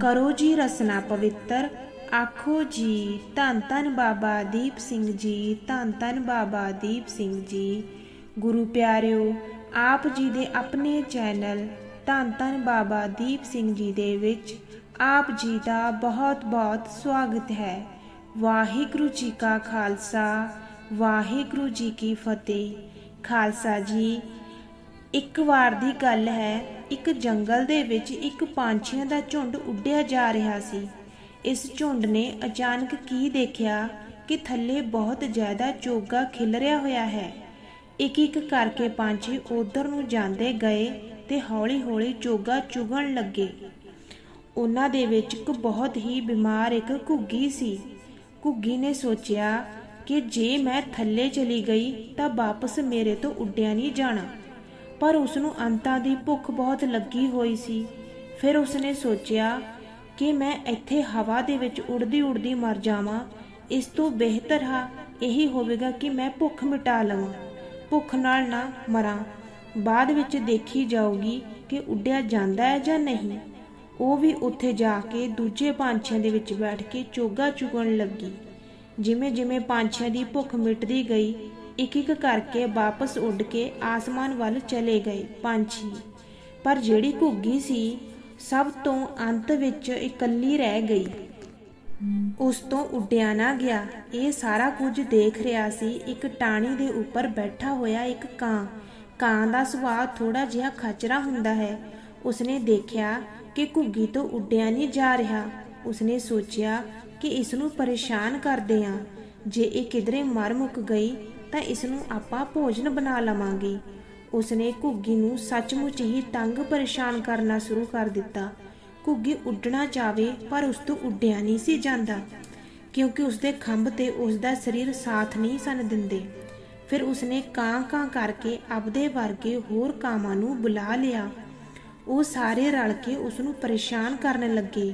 ਕਰੋ ਜੀ ਰਸਨਾ ਪਵਿੱਤਰ। ਆਖੋ ਜੀ, ਧੰਨ ਧੰਨ ਬਾਬਾ ਦੀਪ ਸਿੰਘ ਜੀ, ਧੰਨ ਧੰਨ ਬਾਬਾ ਦੀਪ ਸਿੰਘ ਜੀ। ਗੁਰੂ ਪਿਆਰਿਓ, ਆਪ ਜੀ ਦੇ ਆਪਣੇ ਚੈਨਲ ਧੰਨ ਧੰਨ ਬਾਬਾ ਦੀਪ ਸਿੰਘ ਜੀ ਦੇ ਵਿੱਚ ਆਪ ਜੀ ਦਾ ਬਹੁਤ ਬਹੁਤ ਸਵਾਗਤ ਹੈ। ਵਾਹਿਗੁਰੂ ਜੀ ਕਾ ਖਾਲਸਾ, ਵਾਹਿਗੁਰੂ ਜੀ ਕੀ ਫਤਿਹ। ਖਾਲਸਾ ਜੀ ਇੱਕ ਵਾਰ ਦੀ ਗੱਲ ਹੈ, ਇੱਕ ਜੰਗਲ ਦੇ ਵਿੱਚ ਇੱਕ ਪੰਛੀਆਂ ਦਾ ਝੁੰਡ ਉੱਡਿਆ ਜਾ ਰਿਹਾ ਸੀ। ਇਸ ਝੁੰਡ ਨੇ ਅਚਾਨਕ ਕੀ ਦੇਖਿਆ? ਕਿ ਥੱਲੇ ਬਹੁਤ ਜ਼ਿਆਦਾ ਚੋਗਾ ਖਿਲਰਿਆ ਹੋਇਆ ਹੈ। ਇੱਕ ਇੱਕ ਕਰਕੇ ਪੰਛੀ ਉਧਰ ਨੂੰ ਜਾਂਦੇ ਗਏ ਤੇ ਹੌਲੀ-ਹੌਲੀ ਚੋਗਾ ਚੁਗਣ ਲੱਗੇ। ਉਹਨਾਂ ਦੇ ਵਿੱਚ ਇੱਕ ਬਹੁਤ ਹੀ ਬਿਮਾਰ ਇੱਕ ਘੁੱਗੀ ਸੀ। ਘੁੱਗੀ ਨੇ ਸੋਚਿਆ ਕਿ ਜੇ ਮੈਂ ਥੱਲੇ ਚਲੀ ਗਈ ਤਾਂ ਵਾਪਸ ਮੇਰੇ ਤੋਂ ਉੱਡਿਆ ਨਹੀਂ ਜਾਣਾ। ਪਰ ਉਸ ਨੂੰ ਅੰਤਾਂ ਦੀ ਭੁੱਖ ਬਹੁਤ ਲੱਗੀ ਹੋਈ ਸੀ। ਫਿਰ ਉਸਨੇ ਸੋਚਿਆ ਕਿ ਮੈਂ ਇੱਥੇ ਹਵਾ ਦੇ ਵਿੱਚ ਉੜਦੀ ਉੜਦੀ ਮਰ ਜਾਵਾਂ। ਇਸ ਤੋਂ ਬਿਹਤਰ ਹੈ, ਇਹੀ ਹੋਵੇਗਾ ਕਿ ਮੈਂ ਭੁੱਖ ਮਿਟਾ ਲਵਾਂ। ਭੁੱਖ ਨਾਲ ਨਾ ਮਰਾਂ। ਬਾਅਦ ਵਿੱਚ ਦੇਖੀ ਜਾਊਗੀ ਕਿ ਉੱਡਿਆ ਜਾਂਦਾ ਹੈ ਜਾਂ ਨਹੀਂ। ਉਹ ਵੀ ਉੱਥੇ ਜਾ ਕੇ ਦੂਜੇ ਪੰਛੀਆਂ ਦੇ ਵਿੱਚ ਬੈਠ ਕੇ ਚੋਗਾ ਚੁਗਣ ਲੱਗੀ। ਜਿਵੇਂ ਜਿਵੇਂ ਪੰਛੀਆਂ ਦੀ ਭੁੱਖ ਮਿਟਦੀ ਗਈ ਇੱਕ ਇੱਕ ਕਰਕੇ ਵਾਪਸ ਉੱਡ ਕੇ ਆਸਮਾਨ ਵੱਲ ਚਲੇ ਗਏ ਪੰਛੀ। ਪਰ ਜਿਹੜੀ ਘੁੱਗੀ ਸੀ, ਸਭ ਤੋਂ ਅੰਤ ਵਿੱਚ ਇਕੱਲੀ ਰਹਿ ਗਈ। ਉਸ ਤੋਂ ਉੱਡਿਆ ਨਾ ਗਿਆ। ਇਹ ਸਾਰਾ ਕੁਝ ਦੇਖ ਰਿਹਾ ਸੀ। ਇੱਕ ਟਾਣੀ ਦੇ ਉੱਪਰ ਬੈਠਾ ਹੋਇਆ ਇੱਕ ਕਾਂ। ਕਾਂ ਦਾ ਸੁਭਾਅ ਥੋੜਾ ਜਿਹਾ ਖਚਰਾ ਹੁੰਦਾ ਹੈ। ਉਸਨੇ ਦੇਖਿਆ ਕਿ ਘੁੱਗੀ ਤੋਂ ਉੱਡਿਆ ਨਹੀਂ ਜਾ ਰਿਹਾ। ਉਸਨੇ ਸੋਚਿਆ ਕਿ ਇਸ ਨੂੰ ਪਰੇਸ਼ਾਨ ਕਰਦੇ ਆ। ਜੇ ਇਹ ਕਿਧਰੇ ਮਰ ਮੁੱਕ ਗਈ ਤਾਂ ਇਸ ਨੂੰ ਆਪਾਂ ਭੋਜਨ ਬਣਾ ਲਵਾਂਗੇ। ਉਸਨੇ ਘੁੱਗੀ ਨੂੰ ਸੱਚਮੁੱਚ ਹੀ ਤੰਗ ਪਰੇਸ਼ਾਨ ਕਰਨਾ ਸ਼ੁਰੂ ਕਰ ਦਿੱਤਾ। ਘੁੱਗੀ ਉੱਡਣਾ ਚਾਵੇ, ਪਰ ਉਸ ਤੋਂ ਉੱਡਿਆ ਨਹੀਂ ਸੀ ਜਾਂਦਾ, ਕਿਉਂਕਿ ਉਸਦੇ ਖੰਭ ਤੇ ਉਸਦਾ ਸਰੀਰ ਸਾਥ ਨਹੀਂ ਸਨ ਦਿੰਦੇ। ਫਿਰ ਉਸਨੇ ਕਾਂ ਕਾਂ ਕਰਕੇ ਆਪਦੇ ਵਰਗੇ ਹੋਰ ਕਾਮਾਂ ਨੂੰ ਬੁਲਾ ਲਿਆ। ਉਹ ਸਾਰੇ ਰਲ ਕੇ ਉਸ ਨੂੰ ਪਰੇਸ਼ਾਨ ਕਰਨ ਲੱਗੇ।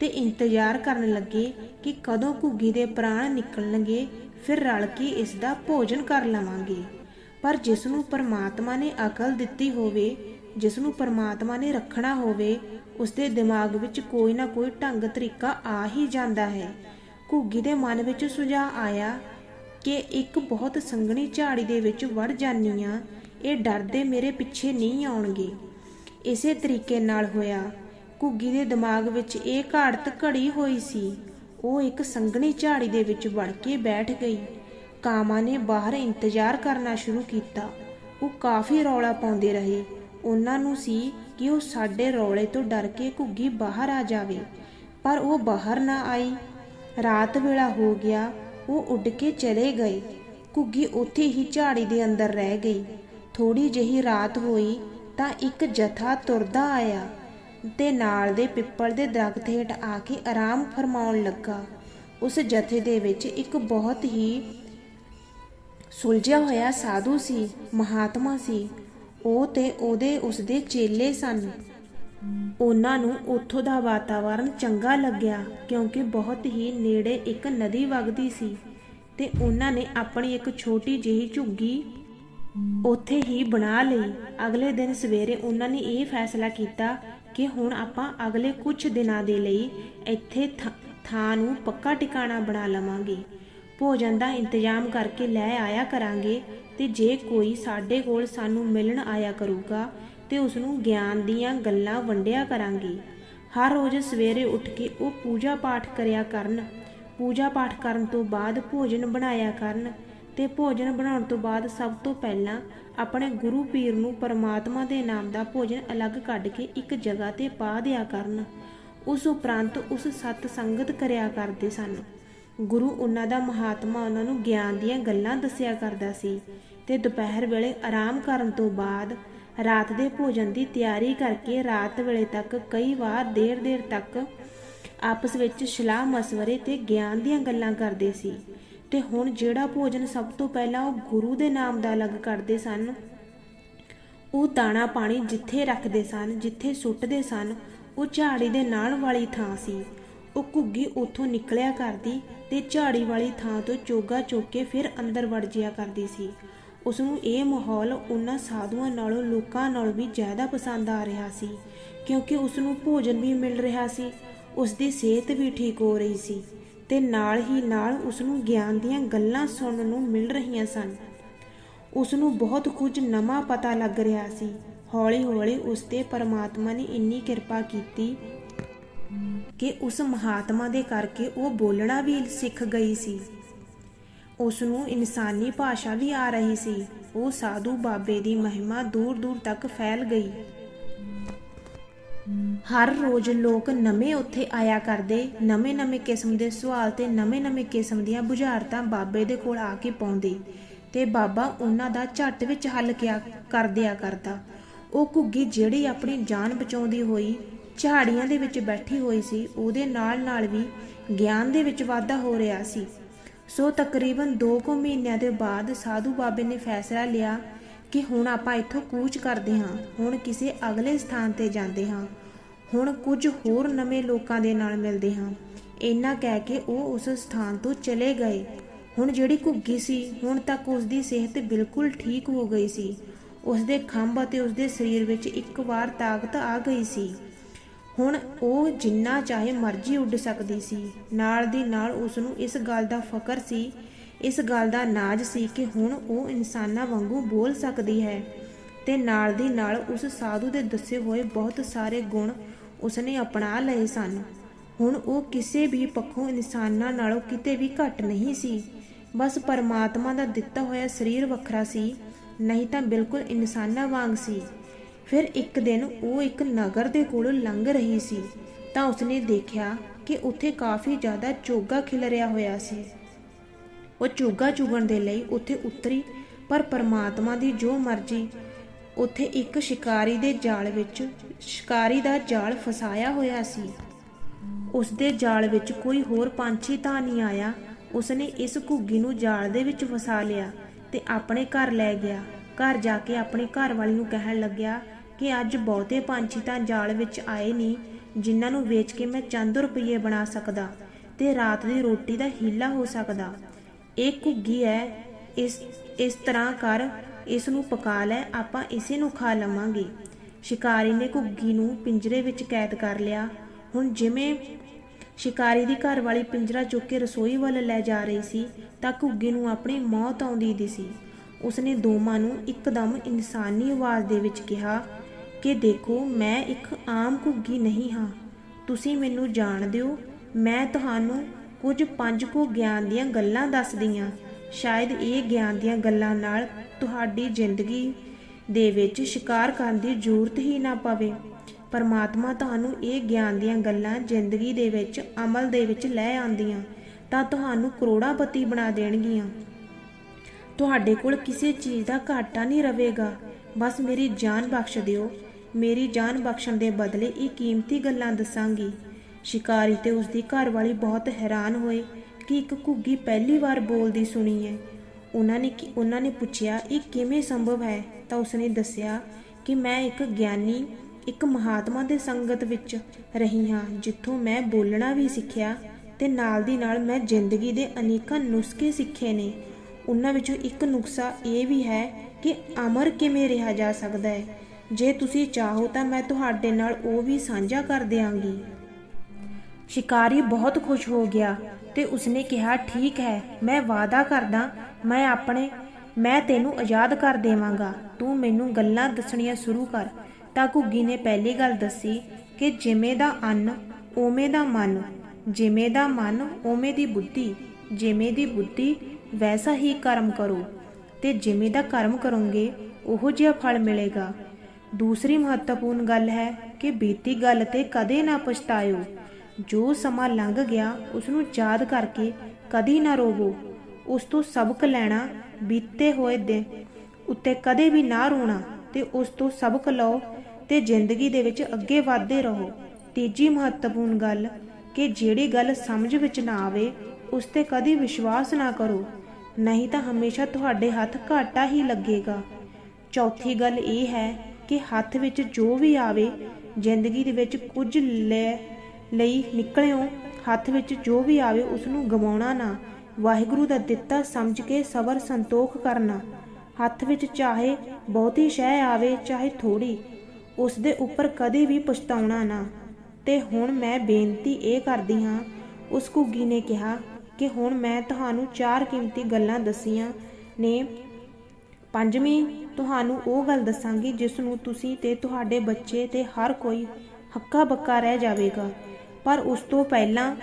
ਤੇ ਇੰਤਜ਼ਾਰ ਕਰਨ ਲੱਗੇ ਕਿ ਕਦੋਂ ਘੁੱਗੀ ਦੇ ਪ੍ਰਾਣ ਨਿਕਲਣਗੇ, ਫਿਰ ਰਲ ਕੇ ਇਸ ਦਾ ਭੋਜਨ ਕਰ ਲਵਾਂਗੇ। ਪਰ ਜਿਸ ਨੂੰ ਪਰਮਾਤਮਾ ਨੇ ਅਕਲ ਦਿੱਤੀ ਹੋਵੇ ਜਿਸ ਨੂੰ ਪਰਮਾਤਮਾ ਨੇ ਰੱਖਣਾ ਹੋਵੇ ਉਸ ਦੇ ਦਿਮਾਗ ਵਿੱਚ ਕੋਈ ਨਾ ਕੋਈ ਢੰਗ ਤਰੀਕਾ ਆ ਹੀ ਜਾਂਦਾ ਹੈ। ਘੁੱਗੀ ਦੇ ਮਨ ਵਿੱਚ ਸੁਝਾਅ ਆਇਆ ਕਿ ਇੱਕ ਬਹੁਤ ਸੰਘਣੀ ਝਾੜੀ ਦੇ ਵਿੱਚ ਵੜ ਜਾਨੀ ਆ, ਇਹ ਡਰਦੇ ਮੇਰੇ ਪਿੱਛੇ ਨਹੀਂ ਆਉਣਗੇ। ਇਸੇ ਤਰੀਕੇ ਨਾਲ ਹੋਇਆ। ਘੁੱਗੀ ਦੇ ਦਿਮਾਗ ਵਿੱਚ ਇਹ ਘਾੜਤ ਘੜੀ ਹੋਈ ਸੀ। ਉਹ ਇੱਕ ਸੰਘਣੀ ਝਾੜੀ ਦੇ ਵਿੱਚ ਵੜ ਕੇ ਬੈਠ ਗਈ। ਕਾਮਾ ਨੇ ਬਾਹਰ ਇੰਤਜ਼ਾਰ ਕਰਨਾ ਸ਼ੁਰੂ ਕੀਤਾ। ਉਹ ਕਾਫੀ ਰੌਲਾ ਪਾਉਂਦੇ ਰਹੇ। ਉਹਨਾਂ ਨੂੰ ਸੀ ਕਿ ਉਹ ਸਾਡੇ ਰੌਲੇ ਤੋਂ ਡਰ ਕੇ ਘੁੱਗੀ ਬਾਹਰ ਆ ਜਾਵੇ। ਪਰ ਉਹ ਬਾਹਰ ਨਾ ਆਈ। ਰਾਤ ਵੇਲਾ ਹੋ ਗਿਆ। ਉਹ ਉੱਡ ਕੇ ਚਲੇ ਗਏ। ਘੁੱਗੀ ਉੱਥੇ ਹੀ ਝਾੜੀ ਦੇ ਅੰਦਰ ਰਹਿ ਗਈ। ਥੋੜੀ ਜਿਹੀ ਰਾਤ ਹੋਈ ਤਾਂ ਇੱਕ ਜਥਾ ਤੁਰਦਾ ਆਇਆ। ਤੇ ਨਾਲ ਦੇ ਪਿੱਪਲ ਦੇ ਦਰਖਤ ਹੇਠ ਆ ਕੇ ਆਰਾਮ ਫਰਮਾਉਣ ਲੱਗਾ। ਉਸ ਜਥੇ ਦੇ ਵਿੱਚ ਇੱਕ ਬਹੁਤ ਹੀ ਸੁਲਝਿਆ ਹੋਇਆ ਸਾਧੂ ਸੀ, ਮਹਾਤਮਾ ਸੀ। ਉਹ ਤੇ ਉਹਦੇ ਉਸਦੇ ਚੇਲੇ ਸਨ। ਉਹਨਾਂ ਨੂੰ ਉੱਥੋਂ ਦਾ ਵਾਤਾਵਰਣ ਚੰਗਾ ਲੱਗਿਆ ਕਿਉਂਕਿ ਬਹੁਤ ਹੀ ਨੇੜੇ ਇੱਕ ਨਦੀ ਵਗਦੀ ਸੀ ਤੇ ਉਹਨਾਂ ਨੇ ਆਪਣੀ ਇੱਕ ਛੋਟੀ ਜਿਹੀ ਝੁੱਗੀ ਉੱਥੇ ਹੀ ਬਣਾ ਲਈ। ਅਗਲੇ ਦਿਨ ਸਵੇਰੇ ਉਹਨਾਂ ਨੇ ਇਹ ਫੈਸਲਾ ਕੀਤਾ ਕਿ ਹੁਣ ਆਪਾਂ ਅਗਲੇ ਕੁਝ ਦਿਨਾਂ ਦੇ ਲਈ ਇੱਥੇ ਥਾਂ ਨੂੰ ਪੱਕਾ ਟਿਕਾਣਾ ਬਣਾ ਲਵਾਂਗੇ। ਭੋਜਨ ਦਾ ਇੰਤਜ਼ਾਮ ਕਰਕੇ ਲੈ ਆਇਆ ਕਰਾਂਗੇ ਤੇ ਜੇ ਕੋਈ ਸਾਡੇ ਕੋਲ ਸਾਨੂੰ ਮਿਲਣ ਆਇਆ ਕਰੂਗਾ ਤੇ ਉਸ ਨੂੰ ਗਿਆਨ ਦੀਆਂ ਗੱਲਾਂ ਵੰਡਿਆ ਕਰਾਂਗੇ। ਹਰ ਰੋਜ਼ ਸਵੇਰੇ ਉੱਠ ਕੇ ਉਹ ਪੂਜਾ ਪਾਠ ਕਰਿਆ ਕਰਨ। ਪੂਜਾ ਪਾਠ ਕਰਨ ਤੋਂ ਬਾਅਦ ਭੋਜਨ ਬਣਾਇਆ ਕਰਨ ਤੇ ਭੋਜਨ ਬਣਾਉਣ ਤੋਂ ਬਾਅਦ ਸਭ ਤੋਂ ਪਹਿਲਾਂ ਆਪਣੇ ਗੁਰੂ ਪੀਰ ਨੂੰ ਪਰਮਾਤਮਾ ਦੇ ਨਾਮ ਦਾ ਭੋਜਨ ਅਲੱਗ ਕੱਢ ਕੇ ਇੱਕ ਜਗ੍ਹਾ ਤੇ ਪਾ ਦਿਆ ਕਰਨ। ਉਸ ਉਪਰੰਤ ਉਸ ਸਤ ਸੰਗਤ ਕਰਿਆ ਕਰਦੇ ਸਨ। ਗੁਰੂ ਉਹਨਾਂ ਦਾ ਮਹਾਤਮਾ ਉਹਨਾਂ ਨੂੰ ਗਿਆਨ ਦੀਆਂ ਗੱਲਾਂ ਦੱਸਿਆ ਕਰਦਾ ਸੀ ਤੇ ਦੁਪਹਿਰ ਵੇਲੇ ਆਰਾਮ ਕਰਨ ਤੋਂ ਬਾਅਦ ਰਾਤ ਦੇ ਭੋਜਨ ਦੀ ਤਿਆਰੀ ਕਰਕੇ ਰਾਤ ਵੇਲੇ ਤੱਕ ਕਈ ਵਾਰ ਦੇਰ ਦੇਰ ਤੱਕ ਆਪਸ ਵਿੱਚ ਸਲਾਹ ਮਸ਼ਵਰੇ ਤੇ ਗਿਆਨ ਦੀਆਂ ਗੱਲਾਂ ਕਰਦੇ ਸੀ। ਤੇ ਹੁਣ ਜਿਹੜਾ ਭੋਜਨ ਸਭ ਤੋਂ ਪਹਿਲਾਂ ਉਹ ਗੁਰੂ ਦੇ ਨਾਮ ਦਾ ਅਲੱਗ ਕਰਦੇ ਸਨ, ਉਹ ਦਾਣਾ ਪਾਣੀ ਜਿੱਥੇ ਰੱਖਦੇ ਸਨ, ਜਿੱਥੇ ਸੁੱਟਦੇ ਸਨ, ਉਹ ਝਾੜੀ ਦੇ ਨਾਲ ਵਾਲੀ ਥਾਂ ਸੀ। ਉਹ ਘੁੱਗੀ ਉੱਥੋਂ ਨਿਕਲਿਆ ਕਰਦੀ ਤੇ ਝਾੜੀ ਵਾਲੀ ਥਾਂ ਤੋਂ ਚੋਗਾ ਚੁੱਕ ਕੇ ਫਿਰ ਅੰਦਰ ਵੜ ਜਿਆ ਕਰਦੀ ਸੀ। ਉਸ ਨੂੰ ਇਹ ਮਾਹੌਲ ਉਹਨਾਂ ਸਾਧੂਆਂ ਨਾਲੋਂ ਲੋਕਾਂ ਨਾਲੋਂ ਵੀ ਜ਼ਿਆਦਾ ਪਸੰਦ ਆ ਰਿਹਾ ਸੀ, ਕਿਉਂਕਿ ਉਸ ਨੂੰ ਭੋਜਨ ਵੀ ਮਿਲ ਰਿਹਾ ਸੀ ਉਸ ਦੀ ਸਿਹਤ ਵੀ ਠੀਕ ਹੋ ਰਹੀ ਸੀ। ਤੇ ਨਾਲ ਹੀ ਨਾਲ ਉਸ ਨੂੰ ਗਿਆਨ ਦੀਆਂ ਗੱਲਾਂ ਸੁਣਨ ਨੂੰ ਮਿਲ ਰਹੀਆਂ ਸਨ। ਉਸ ਨੂੰ ਬਹੁਤ ਕੁਝ ਨਵਾਂ ਪਤਾ ਲੱਗ ਰਿਹਾ ਸੀ। ਹੌਲੀ-ਹੌਲੀ ਉਸ ਤੇ ਪਰਮਾਤਮਾ ਨੇ ਇੰਨੀ ਕਿਰਪਾ ਕੀਤੀ ਕਿ ਉਸ ਮਹਾਤਮਾ ਦੇ ਕਰਕੇ ਉਹ ਬੋਲਣਾ ਵੀ ਸਿੱਖ ਗਈ ਸੀ। ਉਸ ਨੂੰ ਇਨਸਾਨੀ ਭਾਸ਼ਾ ਵੀ ਆ ਰਹੀ ਸੀ। ਉਹ ਸਾਧੂ ਬਾਬੇ ਦੀ ਮਹਿਮਾ ਦੂਰ-ਦੂਰ ਤੱਕ ਫੈਲ ਗਈ। ਹਰ ਰੋਜ਼ ਲੋਕ ਨਵੇਂ ਉੱਥੇ ਆਇਆ ਕਰਦੇ, ਨਵੇਂ-ਨਵੇਂ ਕਿਸਮ ਦੇ ਸਵਾਲ ਤੇ ਨਵੇਂ-ਨਵੇਂ ਕਿਸਮ ਦੀਆਂ ਬੁਝਾਰਤਾਂ ਬਾਬੇ ਦੇ ਕੋਲ ਆ ਕੇ ਪਾਉਂਦੇ ਤੇ ਬਾਬਾ ਉਹਨਾਂ ਦਾ ਝੱਟ ਵਿੱਚ ਹੱਲ ਕਿਆ ਕਰ ਦਿਆ ਕਰਦਾ। ਉਹ ਘੁੱਗੀ ਜਿਹੜੀ ਆਪਣੀ ਜਾਨ ਬਚਾਉਂਦੀ ਹੋਈ, ਝਾੜੀਆਂ ਦੇ ਵਿੱਚ ਬੈਠੀ ਹੋਈ ਸੀ, ਉਹਦੇ ਨਾਲ-ਨਾਲ ਵੀ ਗਿਆਨ ਦੇ ਵਿੱਚ ਵਾਧਾ ਹੋ ਰਿਹਾ ਸੀ। ਸੋ ਤਕਰੀਬਨ 2 ਕੁ ਮਹੀਨਿਆਂ ਦੇ ਬਾਅਦ ਸਾਧੂ ਬਾਬੇ ਨੇ ਫੈਸਲਾ ਲਿਆ ਕਿ ਹੁਣ ਆਪਾਂ ਇੱਥੋਂ ਕੂਚ ਕਰਦੇ ਹਾਂ, ਹੁਣ ਕਿਸੇ ਅਗਲੇ ਸਥਾਨ ਤੇ ਜਾਂਦੇ ਹਾਂ। ਹੁਣ ਕੁਝ ਹੋਰ ਨਵੇਂ ਲੋਕਾਂ ਦੇ ਨਾਲ ਮਿਲਦੇ ਹਾਂ। ਇੰਨਾ ਕਹਿ ਕੇ ਉਹ ਉਸ ਸਥਾਨ ਤੋਂ ਚਲੇ ਗਏ। ਹੁਣ ਜਿਹੜੀ ਘੁੱਗੀ ਸੀ, ਹੁਣ ਤੱਕ ਉਸ ਦੀ ਸਿਹਤ ਬਿਲਕੁਲ ਠੀਕ ਹੋ ਗਈ ਸੀ। ਉਸ ਦੇ ਖੰਭ ਅਤੇ ਉਸ ਦੇ ਸਰੀਰ ਵਿੱਚ ਇੱਕ ਵਾਰ ਤਾਕਤ ਆ ਗਈ ਸੀ। ਹੁਣ ਉਹ ਜਿੰਨਾ ਚਾਹੇ ਮਰਜ਼ੀ ਉੱਡ ਸਕਦੀ ਸੀ। ਨਾਲ ਦੀ ਨਾਲ ਉਸ ਨੂੰ ਇਸ ਗੱਲ ਦਾ ਫਕਰ ਸੀ ਇਸ ਗੱਲ ਦਾ ਨਾਜ਼ ਸੀ ਕਿ ਹੁਣ ਉਹ ਇਨਸਾਨਾਂ ਵਾਂਗੂ ਬੋਲ ਸਕਦੀ ਹੈ ਤੇ ਨਾਲ ਦੀ ਨਾਲ ਉਸ ਸਾਧੂ ਦੇ ਦੱਸੇ ਹੋਏ ਬਹੁਤ ਸਾਰੇ ਗੁਣ ਉਸਨੇ ਅਪਣਾ ਲਏ ਸਨ। ਹੁਣ ਉਹ ਕਿਸੇ ਵੀ ਪੱਖੋਂ ਇਨਸਾਨਾਂ ਨਾਲੋਂ ਕਿਤੇ ਵੀ ਘੱਟ ਨਹੀਂ ਸੀ। ਬਸ ਪਰਮਾਤਮਾ ਦਾ ਦਿੱਤਾ ਹੋਇਆ ਸਰੀਰ ਵੱਖਰਾ ਸੀ, ਨਹੀਂ ਤਾਂ ਬਿਲਕੁਲ ਇਨਸਾਨਾਂ ਵਾਂਗ ਸੀ। ਫਿਰ ਇੱਕ ਦਿਨ ਉਹ ਇੱਕ ਨਗਰ ਦੇ ਕੋਲੋਂ ਲੰਘ ਰਹੀ ਸੀ, ਤਾਂ ਉਸਨੇ ਦੇਖਿਆ ਕਿ ਉੱਥੇ ਕਾਫੀ ਜ਼ਿਆਦਾ ਚੋਗਾ ਖਿਲ ਰਿਹਾ ਹੋਇਆ ਸੀ। ਉਹ ਚੋਗਾ ਚੁਗਣ ਦੇ ਲਈ ਉੱਥੇ ਉਤਰੀ, ਪਰ ਪਰਮਾਤਮਾ ਦੀ ਜੋ ਮਰਜ਼ੀ, ਉੱਥੇ ਇੱਕ ਸ਼ਿਕਾਰੀ ਦੇ ਜਾਲ ਵਿੱਚ, ਸ਼ਿਕਾਰੀ ਦਾ ਜਾਲ ਫਸਾਇਆ ਹੋਇਆ ਸੀ। ਉਸ ਦੇ ਜਾਲ ਵਿੱਚ ਕੋਈ ਹੋਰ ਪੰਛੀ ਤਾਂ ਨਹੀਂ ਆਇਆ। ਉਸਨੇ ਇਸ ਘੁੱਗੀ ਨੂੰ ਜਾਲ ਦੇ ਵਿੱਚ ਫਸਾ ਲਿਆ ਤੇ ਆਪਣੇ ਘਰ ਲੈ ਗਿਆ। ਘਰ ਜਾ ਕੇ ਆਪਣੀ ਘਰ ਵਾਲੀ ਨੂੰ ਕਹਿਣ ਲੱਗਿਆ ਕਿ ਅੱਜ ਬਹੁਤੇ ਪੰਛੀ ਤਾਂ ਜਾਲ ਵਿੱਚ ਆਏ ਨਹੀਂ ਜਿਨ੍ਹਾਂ ਨੂੰ ਵੇਚ ਕੇ ਮੈਂ ਚੰਦ ਰੁਪਏ ਬਣਾ ਸਕਦਾ ਤੇ ਰਾਤ ਦੀ ਰੋਟੀ ਦਾ ਹੀਲਾ ਹੋ ਸਕਦਾ। ਇਹ ਘੁੱਗੀ ਹੈ, ਇਸ ਇਸ ਤਰ੍ਹਾਂ ਕਰ, ਇਸ ਨੂੰ ਪਕਾ ਲੈ, ਆਪਾਂ ਇਸੇ ਨੂੰ ਖਾ ਲਵਾਂਗੇ। ਸ਼ਿਕਾਰੀ ਨੇ ਘੁੱਗੀ ਨੂੰ ਪਿੰਜਰੇ ਵਿੱਚ ਕੈਦ ਕਰ ਲਿਆ। ਹੁਣ ਜਿਵੇਂ ਸ਼ਿਕਾਰੀ ਦੀ ਘਰ ਵਾਲੀ ਪਿੰਜਰਾ ਚੁੱਕ ਕੇ ਰਸੋਈ ਵੱਲ ਲੈ ਜਾ ਰਹੀ ਸੀ, ਤਾਂ ਘੁੱਗੀ ਨੂੰ ਆਪਣੀ ਮੌਤ ਆਉਂਦੀ ਦੀ ਸੀ। ਉਸਨੇ ਦੋਵਾਂ ਨੂੰ ਇੱਕਦਮ ਇਨਸਾਨੀ ਆਵਾਜ਼ ਦੇ ਵਿੱਚ ਕਿਹਾ ਕਿ ਦੇਖੋ, ਮੈਂ ਇੱਕ ਆਮ ਘੁੱਗੀ ਨਹੀਂ ਹਾਂ। ਤੁਸੀਂ ਮੈਨੂੰ ਜਾਣਦੇ ਹੋ, ਮੈਂ ਤੁਹਾਨੂੰ ਕੁਝ ਪੰਜ ਕੁ ਗਿਆਨ ਦੀਆਂ ਗੱਲਾਂ ਦੱਸਦੀਆਂ। ਸ਼ਾਇਦ ਇਹ ਗਿਆਨ ਦੀਆਂ ਗੱਲਾਂ ਨਾਲ ਤੁਹਾਡੀ ਜ਼ਿੰਦਗੀ ਦੇ ਵਿੱਚ ਸ਼ਿਕਾਰ ਕਰਨ ਦੀ ਜ਼ਰੂਰਤ ਹੀ ਨਾ ਪਵੇ। ਪਰਮਾਤਮਾ ਤੁਹਾਨੂੰ ਇਹ ਗਿਆਨ ਦੀਆਂ ਗੱਲਾਂ ਜ਼ਿੰਦਗੀ ਦੇ ਵਿੱਚ, ਅਮਲ ਦੇ ਵਿੱਚ ਲੈ ਆਉਂਦੀਆਂ, ਤਾਂ ਤੁਹਾਨੂੰ ਕਰੋੜਾਪਤੀ ਬਣਾ ਦੇਣਗੀਆਂ। ਤੁਹਾਡੇ ਕੋਲ ਕਿਸੇ ਚੀਜ਼ ਦਾ ਘਾਟਾ ਨਹੀਂ ਰਹੇਗਾ। ਬਸ ਮੇਰੀ ਜਾਨ ਬਖਸ਼ ਦਿਓ। ਮੇਰੀ ਜਾਨ ਬਖਸ਼ਣ ਦੇ ਬਦਲੇ ਇਹ ਕੀਮਤੀ ਗੱਲਾਂ ਦੱਸਾਂਗੀ। ਸ਼ਿਕਾਰੀ ਤੇ ਉਸ ਦੀ ਘਰਵਾਲੀ ਬਹੁਤ ਹੈਰਾਨ ਹੋਏ ਕਿ ਇੱਕ ਘੁੱਗੀ ਪਹਿਲੀ ਵਾਰ ਬੋਲਦੀ ਸੁਣੀ ਹੈ। ਉਹਨਾਂ ਨੇ ਕਿ- ਉਹਨਾਂ ਨੇ ਪੁੱਛਿਆ, ਇਹ ਕਿਵੇਂ ਸੰਭਵ ਹੈ? ਤਾਂ ਉਸਨੇ ਦੱਸਿਆ ਕਿ ਮੈਂ ਇੱਕ ਗਿਆਨੀ, ਇੱਕ ਮਹਾਤਮਾ ਦੇ ਸੰਗਤ ਵਿੱਚ ਰਹੀ ਹਾਂ, ਜਿੱਥੋਂ ਮੈਂ ਬੋਲਣਾ ਵੀ ਸਿੱਖਿਆ ਤੇ ਨਾਲ ਦੀ ਨਾਲ ਮੈਂ ਜ਼ਿੰਦਗੀ ਦੇ ਅਨੇਕਾਂ ਨੁਸਖੇ ਸਿੱਖੇ ਨੇ। ਉਹਨਾਂ ਵਿੱਚੋਂ ਇੱਕ ਨੁਸਖਾ ਇਹ ਵੀ ਹੈ ਕਿ ਅਮਰ ਕਿਵੇਂ ਰਿਹਾ ਜਾ ਸਕਦਾ ਹੈ। ਜੇ ਤੁਸੀਂ ਚਾਹੋ ਤਾਂ ਮੈਂ ਤੁਹਾਡੇ ਨਾਲ ਉਹ ਵੀ ਸਾਂਝਾ ਕਰ ਦਿਆਂਗੀ। ਸ਼ਿਕਾਰੀ ਬਹੁਤ ਖੁਸ਼ ਹੋ ਗਿਆ ਤੇ ਉਸਨੇ ਕਿਹਾ, ਠੀਕ ਹੈ, ਮੈਂ ਵਾਅਦਾ ਕਰਦਾ, ਮੈਂ ਆਪਣੇ, ਮੈਂ ਤੈਨੂੰ ਆਜ਼ਾਦ ਕਰ ਦੇਵਾਂਗਾ। ਤੂੰ ਮੈਨੂੰ ਗੱਲਾਂ ਦੱਸਣੀਆਂ ਸ਼ੁਰੂ ਕਰ। ਤਾਂ ਘੁੱਗੀ ਨੇ ਪਹਿਲੀ ਗੱਲ ਦੱਸੀ ਕਿ ਜਿਵੇਂ ਦਾ ਅੰਨ ਓਵੇਂ ਦਾ ਮਨ। ਜਿਵੇਂ ਦਾ ਮਨ ਓਵੇਂ ਦੀ ਬੁੱਧੀ। ਜਿਵੇਂ ਦੀ ਬੁੱਧੀ, ਵੈਸਾ ਹੀ ਕਰਮ ਕਰੋ। ਤੇ ਜਿਵੇਂ ਦਾ ਕਰਮ ਕਰੋਗੇ, ਉਹੋ ਜਿਹਾ ਫਲ ਮਿਲੇਗਾ। ਦੂਸਰੀ ਮਹੱਤਵਪੂਰਨ ਗੱਲ ਹੈ ਕਿ ਬੀਤੀ ਗੱਲ ਤੇ ਕਦੇ ਨਾ ਪਛਤਾਇਓ। ਜੋ ਸਮਾਂ ਲੰਘ ਗਿਆ ਉਸ ਨੂੰ ਯਾਦ ਕਰਕੇ ਕਦੀ ਨਾ ਰੋਵੋ। ਉਸ ਤੋਂ ਸਬਕ ਲੈਣਾ ਬੀਤੇ ਹੋਏ ਦਿਨ, ਉੱਤੇ ਕਦੇ ਵੀ ਨਾ ਰੋਣਾ ਤੇ ਉਸ ਤੋਂ ਸਬਕ ਲਓ ਤੇ ਜ਼ਿੰਦਗੀ ਦੇ ਵਿੱਚ ਅੱਗੇ ਵਧਦੇ ਰਹੋ। ਤੀਜੀ ਮਹੱਤਵਪੂਰਨ ਗੱਲ ਕਿ ਜਿਹੜੀ ਗੱਲ ਸਮਝ ਵਿੱਚ ਨਾ ਆਵੇ, ਉਸ ਤੇ ਕਦੀ ਵਿਸ਼ਵਾਸ ਨਾ ਕਰੋ। ਨਹੀਂ ਤਾਂ ਹਮੇਸ਼ਾ ਤੁਹਾਡੇ ਹੱਥ ਘਾਟਾ ਹੀ ਲੱਗੇਗਾ। ਚੌਥੀ ਗੱਲ ਇਹ ਹੈ ਕਿ ਹੱਥ ਵਿੱਚ ਜੋ ਵੀ ਆਵੇ, ਜ਼ਿੰਦਗੀ ਦੇ ਵਿੱਚ ਕੁਝ ਲੈ ਲਈ ਨਿਕਲਿਓ। ਹੱਥ ਵਿੱਚ ਜੋ ਵੀ ਆਵੇ ਉਸ ਨੂੰ ਗਵਾਉਣਾ ਨਾ। ਵਾਹਿਗੁਰੂ ਦਾ ਦਿੱਤਾ ਸਮਝ ਕੇ ਸਬਰ ਸੰਤੋਖ ਕਰਨਾ। ਹੱਥ ਵਿੱਚ ਚਾਹੇ ਬਹੁਤੀ ਸ਼ੈ ਆਵੇ, ਚਾਹੇ ਥੋੜੀ ਉਸ ਦੇ ਉੱਪਰ ਕਦੇ ਵੀ ਪਛਤਾਉਣਾ ਨਾ। ਤੇ ਹੁਣ ਮੈਂ ਬੇਨਤੀ ਇਹ ਕਰਦੀ ਹਾਂ, ਉਸ ਘੁੱਗੀ ਨੇ ਕਿਹਾ ਕਿ ਹੁਣ ਮੈਂ ਤੁਹਾਨੂੰ ਚਾਰ ਕੀਮਤੀ ਗੱਲਾਂ ਦਸੀਆਂ ਨੇ। ਪੰਜਵੀਂ, ਤੁਹਾਨੂੰ ਉਹ ਗੱਲ ਦੱਸਾਂਗੀ ਜਿਸ ਨੂੰ ਤੁਸੀਂ ਤੇ ਤੁਹਾਡੇ ਬੱਚੇ ਤੇ ਹਰ ਕੋਈ ਹੱਕਾ ਬੱਕਾ ਰਹਿ ਜਾਵੇਗਾ। ਪਰ ਉਸ ਤੋਂ ਪਹਿਲਾਂ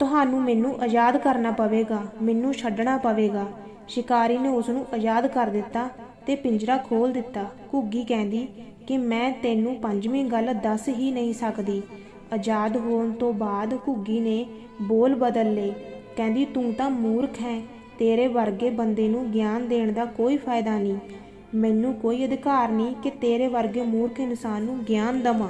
ਤੁਹਾਨੂੰ ਮੈਨੂੰ ਆਜ਼ਾਦ ਕਰਨਾ ਪਵੇਗਾ, ਮੈਨੂੰ ਛੱਡਣਾ ਪਵੇਗਾ। ਸ਼ਿਕਾਰੀ ਨੇ ਉਸ ਨੂੰ ਆਜ਼ਾਦ ਕਰ ਦਿੱਤਾ ਤੇ ਪਿੰਜਰਾ ਖੋਲ ਦਿੱਤਾ। ਘੁੱਗੀ ਕਹਿੰਦੀ ਕਿ ਮੈਂ ਤੈਨੂੰ ਪੰਜਵੀਂ ਗੱਲ ਦੱਸ ਹੀ ਨਹੀਂ ਸਕਦੀ। ਆਜ਼ਾਦ ਹੋਣ ਤੋਂ ਬਾਅਦ ਘੁੱਗੀ ਨੇ ਬੋਲ ਬਦਲ ਲਏ। ਕਹਿੰਦੀ, ਤੂੰ ਤਾਂ ਮੂਰਖ ਹੈ, ਤੇਰੇ ਵਰਗੇ ਬੰਦੇ ਨੂੰ ਗਿਆਨ ਦੇਣ ਦਾ ਕੋਈ ਫਾਇਦਾ ਨਹੀਂ। ਮੈਨੂੰ ਕੋਈ ਅਧਿਕਾਰ ਨਹੀਂ ਕਿ ਤੇਰੇ ਵਰਗੇ ਮੂਰਖ ਇਨਸਾਨ ਨੂੰ ਗਿਆਨ ਦਵਾਂ।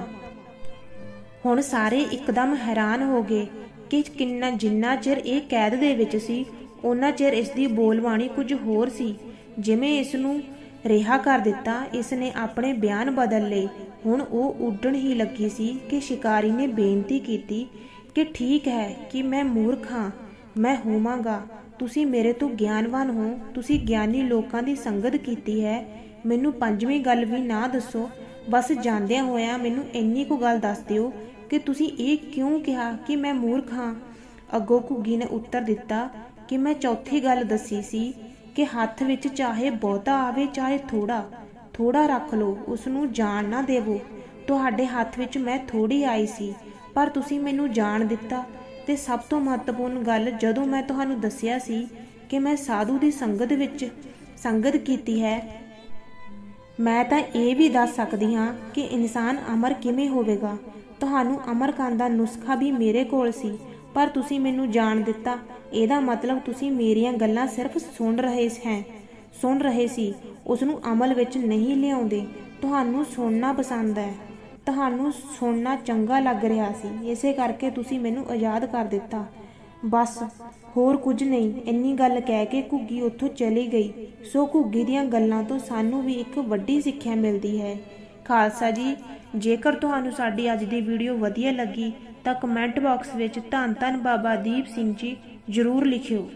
ਹੁਣ ਸਾਰੇ ਇੱਕਦਮ ਹੈਰਾਨ ਹੋ ਗਏ ਕਿ ਕਿੰਨਾ ਜਿੰਨਾ ਚਿਰ ਇਹ ਕੈਦ ਦੇ ਵਿੱਚ ਸੀ ਉਹਨਾਂ ਚਿਰ ਇਸ ਦੀ ਬੋਲਬਾਣੀ ਕੁਝ ਹੋਰ ਸੀ। ਜਿਵੇਂ ਇਸ ਨੂੰ ਰਿਹਾ ਕਰ ਦਿੱਤਾ ਇਸ ਨੇ ਆਪਣੇ ਬਿਆਨ ਬਦਲ ਲਏ। ਹੁਣ ਉਹ ਉੱਡਣ ਹੀ ਲੱਗੀ ਸੀ ਕਿ ਸ਼ਿਕਾਰੀ ਨੇ ਬੇਨਤੀ ਕੀਤੀ ਕਿ ਠੀਕ ਹੈ ਕਿ ਮੈਂ ਮੂਰਖ ਹਾਂ, ਮੈਂ ਹੋਵਾਂਗਾ। ਤੁਸੀਂ ਮੇਰੇ ਤੋਂ ਗਿਆਨਵਾਨ ਹੋ, ਤੁਸੀਂ ਗਿਆਨੀ ਲੋਕਾਂ ਦੀ ਸੰਗਤ ਕੀਤੀ ਹੈ। ਮੈਨੂੰ ਪੰਜਵੀਂ ਗੱਲ ਵੀ ਨਾ ਦੱਸੋ, ਬਸ ਜਾਂਦਿਆਂ ਹੋਇਆਂ ਮੈਨੂੰ ਇੰਨੀ ਕੁ ਗੱਲ ਦੱਸ ਦਿਓ ਕਿ ਤੁਸੀਂ ਇਹ ਕਿਉਂ ਕਿਹਾ ਕਿ ਮੈਂ ਮੂਰਖ ਹਾਂ? ਅੱਗੋਂ ਘੁੱਗੀ ਨੇ ਉੱਤਰ ਦਿੱਤਾ ਕਿ ਮੈਂ ਚੌਥੀ ਗੱਲ ਦੱਸੀ ਸੀ ਕਿ ਹੱਥ ਵਿੱਚ ਚਾਹੇ ਬਹੁਤਾ ਆਵੇ, ਚਾਹੇ ਥੋੜਾ ਥੋੜਾ ਰੱਖ ਲਓ ਉਸ ਨੂੰ ਜਾਣ ਨਾ ਦੇਵੋ। ਤੁਹਾਡੇ ਹੱਥ ਵਿੱਚ ਮੈਂ ਥੋੜੀ ਆਈ ਸੀ, ਪਰ ਤੁਸੀਂ ਮੈਨੂੰ ਜਾਣ ਦਿੱਤਾ। ਤੇ ਸਭ ਤੋਂ ਮਹੱਤਵਪੂਰਨ ਗੱਲ ਜਦੋਂ ਮੈਂ ਤੁਹਾਨੂੰ ਦੱਸਿਆ ਸੀ ਕਿ ਮੈਂ ਸਾਧੂ ਦੀ ਸੰਗਤ ਵਿੱਚ ਸੰਗਤ ਕੀਤੀ ਹੈ, ਮੈਂ ਤਾਂ ਇਹ ਵੀ ਦੱਸ ਸਕਦੀ ਹਾਂ ਕਿ ਇਨਸਾਨ ਅਮਰ ਕਿਵੇਂ ਹੋਵੇਗਾ। ਤੁਹਾਨੂੰ ਅਮਰ ਕਰਨ ਦਾ ਨੁਸਖਾ ਵੀ ਮੇਰੇ ਕੋਲ ਸੀ, ਪਰ ਤੁਸੀਂ ਮੈਨੂੰ ਜਾਣ ਦਿੱਤਾ। ਇਹਦਾ ਮਤਲਬ ਤੁਸੀਂ ਮੇਰੀਆਂ ਗੱਲਾਂ ਸਿਰਫ ਸੁਣ ਰਹੇ ਹੈ। ਸੁਣ ਰਹੇ ਸੀ। ਉਸ ਨੂੰ ਅਮਲ ਵਿੱਚ ਨਹੀਂ ਲਿਆਉਂਦੇ। ਤੁਹਾਨੂੰ ਸੁਣਨਾ ਪਸੰਦ ਹੈ। ਤੁਹਾਨੂੰ ਸੁਣਨਾ ਚੰਗਾ ਲੱਗ ਰਿਹਾ ਸੀ। ਇਸੇ ਕਰਕੇ ਤੁਸੀਂ ਮੈਨੂੰ ਆਜ਼ਾਦ ਕਰ ਦਿੱਤਾ। ਬਸ, ਹੋਰ ਕੁਝ ਨਹੀਂ। ਇੰਨੀ ਗੱਲ ਕਹਿ ਕੇ ਘੁੱਗੀ ਉੱਥੋਂ ਚਲੀ ਗਈ। ਸੋ ਘੁੱਗੀ ਦੀਆਂ ਗੱਲਾਂ ਤੋਂ ਸਾਨੂੰ ਵੀ ਇੱਕ ਵੱਡੀ ਸਿੱਖਿਆ ਮਿਲਦੀ ਹੈ। ਖਾਲਸਾ ਜੀ, ਜੇਕਰ ਤੁਹਾਨੂੰ ਸਾਡੀ ਅੱਜ ਦੀ ਵੀਡੀਓ ਵਧੀਆ ਲੱਗੀ, ਤਾਂ ਕਮੈਂਟ ਬਾਕਸ ਵਿੱਚ ਧੰਨ ਧੰਨ ਬਾਬਾ ਦੀਪ ਸਿੰਘ ਜੀ ਜ਼ਰੂਰ ਲਿਖਿਓ।